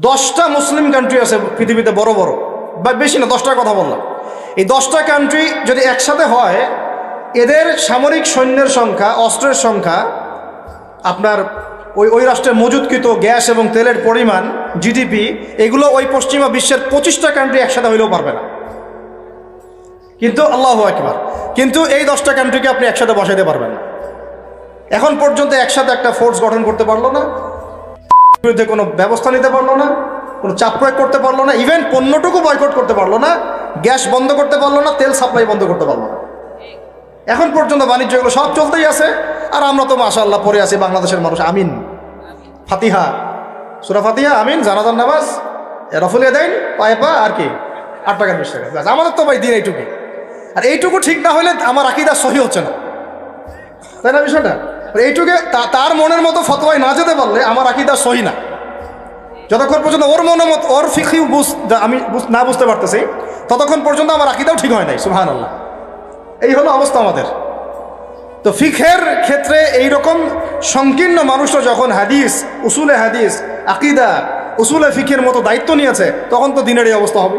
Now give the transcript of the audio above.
দশটা মুসলিম কান্ট্রি আছে পৃথিবীতে বড় বড়। বা বেশি না, দশটার কথা বললাম। এই দশটা কান্ট্রি যদি একসাথে হয়, এদের সামরিক সৈন্যের সংখ্যা, অস্ত্রের সংখ্যা, আপনার ওই ওই রাষ্ট্রের মজুদকৃত গ্যাস এবং তেলের পরিমাণ জিডিপি এগুলো ওই পশ্চিমা বিশ্বের পঁচিশটা কান্ট্রি একসাথে হইলেও পারবে না। কিন্তু আল্লাহ একবার কিন্তু এই দশটা কান্ট্রিকে আপনি একসাথে বসাইতে পারবেন না। এখন পর্যন্ত একসাথে একটা ফোর্স গঠন করতে পারল না। বিরুদ্ধে কোনো ব্যবস্থা নিতে পারল না, কোনো চাপ প্রয়োগ করতে পারল না ইভেন পণ্যটুকু বয়কট করতে পারল না, গ্যাস বন্ধ করতে পারল না, তেল সাপ্লাই বন্ধ করতে পারল না। এখন পর্যন্ত বাণিজ্য এগুলো সব চলতেই আছে, আর আমরা তো মাশাআল্লাহ পড়ে আছি বাংলাদেশের মানুষ, আমিন। ফাতিহা, সুরা ফাতিহা, আমিন জানাজান নামাজ রফুলিয়া দেন পায়ে পা, আর কি, আট টাকা বিশ টাকা আমাদের তো ভাই দিন এইটুকু আর এইটুকু ঠিক না হলে আমার আকিদা সহি হচ্ছে না। তাই না বিষয়টা? এইটুকে তার মনের মতো ফতোয়ায় না যেতে পারলে আমার আকিদা সহি না। যতক্ষণ পর্যন্ত ওর মনের মতো ওর ফিখিউ বুঝ আমি না বুঝতে পারতেছি, ততক্ষণ পর্যন্ত আমার আকিদাও ঠিক হয় নাই সুহান আল্লাহ এই হলো অবস্থা আমাদের। তো ফিখের ক্ষেত্রে এই রকম সংকীর্ণ মানুষরা যখন হাদিস, উসুলে হাদিস, আকিদা, উসুলে ফিখের মতো দায়িত্ব নিয়েছে, তখন তো দিনের এই অবস্থা হবে।